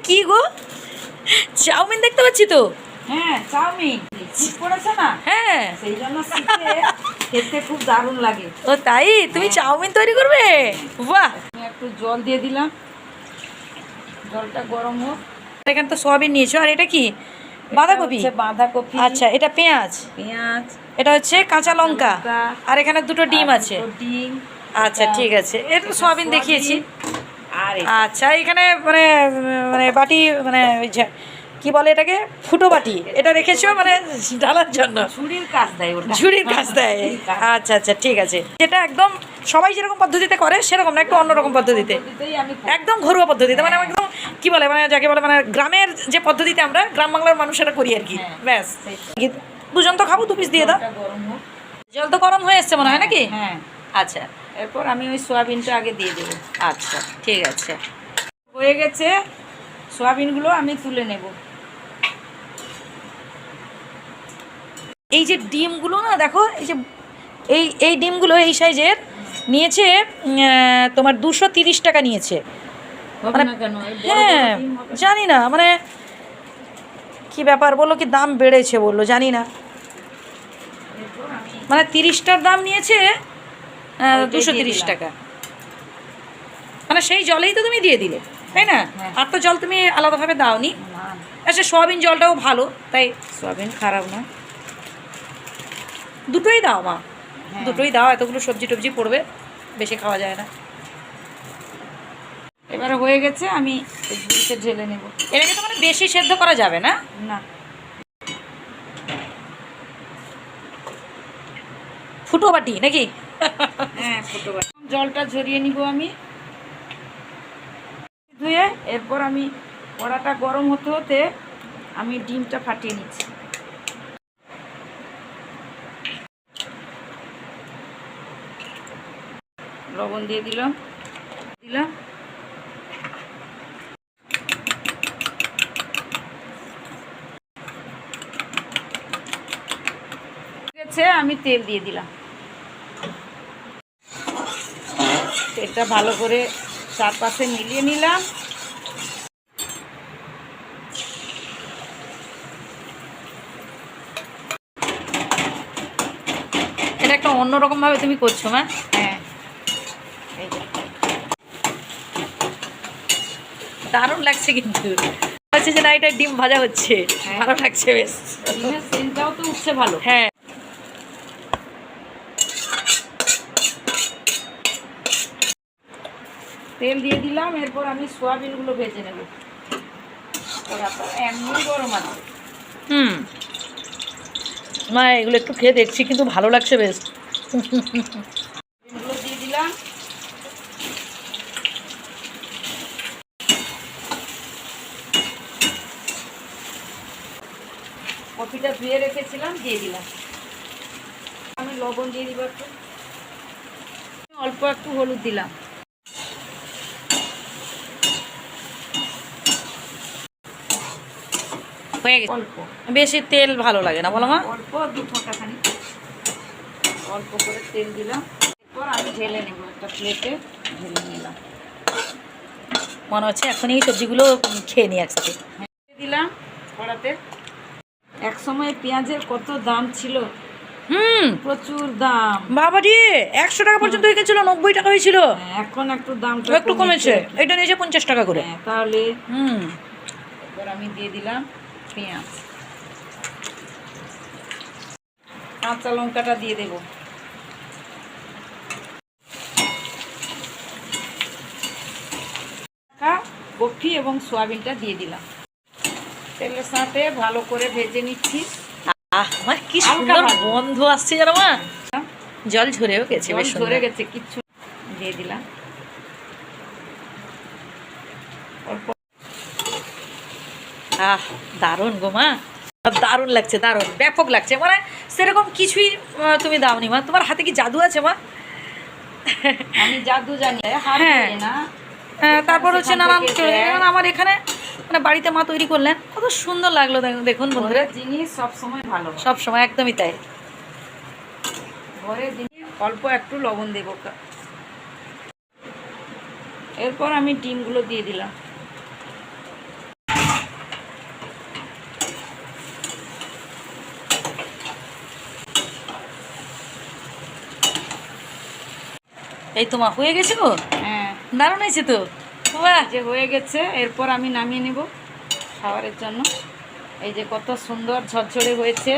কি গো? চাউমিন দেখতে পাচ্ছি তো? হ্যাঁ চাউমিন। পড়েছে না? হ্যাঁ। সেই জন্য খেতে খুব দারুণ লাগে। ও তাই? তুমি চাউমিন তৈরি করবে? বাহ! আমি একটু জল দিয়ে দিলাম। জলটা গরম হোক। এখানে তো সয়াবিন নিয়েছো। আর এটা কি? বাঁধাকপি? বাঁধাকপি। আচ্ছা এটা পেঁয়াজ? পেঁয়াজ। এটা হচ্ছে কাঁচা লঙ্কা। আর এখানে দুটো ডিম আছে। ডিম। আচ্ছা ঠিক আছে। এটা সয়াবিন। দেখিয়েছি। আচ্ছা এখানে মানে মানে বাটি মানে ওই যে- কি বলে এটাকে? ফুটো বাটি। এটা রেখেছো মানে ঢালার জন্য। ছুরির কাজ দেয় ওটা। ঝুড়ির কাজ দেয়। আচ্ছা আচ্ছা ঠিক আছে। যেটা একদম সবাই যেরকম পদ্ধতিতে করে সেরকম না একটু অন্যরকম পদ্ধতিতে। একদম ঘরোয়া পদ্ধতিতে মানে একদম কি বলে মানে যাকে বলে মানে গ্রামের যে পদ্ধতিতে আমরা গ্রাম বাংলার মানুষেরা করি আর কি। হ্যাঁ। ব্যাস। দুজন তো খাব দু পিস দিয়ে দাও। জল তো গরম হয়ে এসছে মনে হয় নাকি? হ্যাঁ। আচ্ছা। এরপর আমি ওই সোয়াবিনটা আগে দিয়ে দেবো। আচ্ছা ঠিক আছে। হয়ে গেছে। সোয়াবিনগুলো আমি তুলে নেব। এই যে ডিমগুলো না দেখো এই যে এই এই ডিমগুলো এই সাইজের নিয়েছে তোমার দুশো তিরিশ টাকা নিয়েছে। মানে হ্যাঁ জানি না মানে কি ব্যাপার বলল কি দাম বেড়েছে বলল জানি না। মানে তিরিশটার দাম নিয়েছে দুশো তিরিশ টাকা। মানে সেই জলেই তো তুমি দিয়ে দিলে তাই না? হ্যাঁ। আর তো জল তুমি আলাদাভাবে দাওনি। আচ্ছা সোয়াবিন জলটাও ভালো তাই সোয়াবিন খারাপ না। দুটোই দাও মা। হ্যাঁ। দুটোই দাও এতগুলো সবজি টবজি পড়বে বেশি খাওয়া যায় না। এবারে হয়ে গেছে আমি ঝুড়িতে ঢেলে নেব। এটাকে তো মানে বেশি সেদ্ধ করা যাবে না? না। ফুটো বাটি নাকি? হ্যাঁ জলটা ঝরিয়ে নিব আমি। ধুয়ে এরপর আমি কড়াটা গরম হতে হতে আমি ডিমটা ফাটিয়ে নিচ্ছি। লবণ দিয়ে দিলাম। দিলাম। আমি তেল দিয়ে দিলাম। তেলটা ভালো করে চারপাশে মিলিয়ে নিলাম। এটা একটা অন্যরকম ভাবে তুমি করছ হ্যাঁ। দারুণ লাগছে কিন্তু। হচ্ছে যে না এটা ডিম ভাজা হচ্ছে। হ্যাঁ। ভালো লাগছে বেশ। ডিমের সেন্টটাও তো উঠছে ভালো। হ্যাঁ। তেল দিয়ে দিলাম এরপর আমি সোয়াবিনগুলো ভেজে নেব। এমনি গরম আছে। হুম। মা এগুলো একটু খেয়ে দেখছি কিন্তু ভালো লাগছে বেশ। এগুলো দিয়ে দিলাম। কপিটা ধুয়ে রেখেছিলাম দিয়ে দিলাম। আমি লবণ দিয়ে দিব একটু। অল্প একটু হলুদ দিলাম। হয়ে গেছে। অল্প। বেশি তেল ভালো লাগে না বলো মা? অল্প দু ফোঁটা খানি অল্প করে তেল দিলাম। এরপর আমি ঢেলে নেব একটা প্লেটে ঢেলে নিলাম। মনে হচ্ছে এখনই এই সবজিগুলো খেয়ে নিই একসাথে দিলাম কড়াতে। এক সময় পেঁয়াজের কত দাম ছিল? হুম। প্রচুর দাম। বাবা রে একশো টাকা পর্যন্ত হয়ে গেছিল নব্বই টাকা হয়েছিল। হ্যাঁ, এখন একটু দাম একটু কমেছে এটা নিয়েছে পঞ্চাশ টাকা করে। হ্যাঁ, তাহলে হুম। এবার আমি দিয়ে দিলাম পেঁয়াজ। কাঁচা লঙ্কাটা দিয়ে দেব। কফি এবং সোয়াবিনটা দিয়ে দিলাম। তেলের সাথে ভালো করে ভেজে নিচ্ছি। আহ আমার কি সুন্দর গন্ধ আসছে জানো মা জল ঝরেও গেছে ঝরে গেছে কিচ্ছু দিয়ে দিলাম অল্প আহ দারুণ গোমা দারুণ লাগছে দারুণ ব্যাপক লাগছে। মানে সেরকম কিছুই তুমি দাওনি মা। তোমার হাতে কি জাদু আছে মা? আমি জাদু জানি হ্যাঁ। না। আহ, তারপর হচ্ছে নানান। যেমন আমার এখানে মানে বাড়িতে মা তৈরি করলেন। কত সুন্দর লাগল দেখ- দেখুন বন্ধুরা। জিনিস সবসময় ভালো। সবসময় একদমই তাই। ঘরের জিনিস অল্প একটু লবণ দেবো। এরপর আমি ডিমগুলো দিয়ে দিলাম। এই তোমা হয়ে গেছে? গো হ্যাঁ। দারুণ হয়েছে তো। বাহ। যে হয়ে গেছে এরপর আমি নামিয়ে নেব খাবারের জন্য। এই যে কত সুন্দর ঝরঝরে হয়েছে।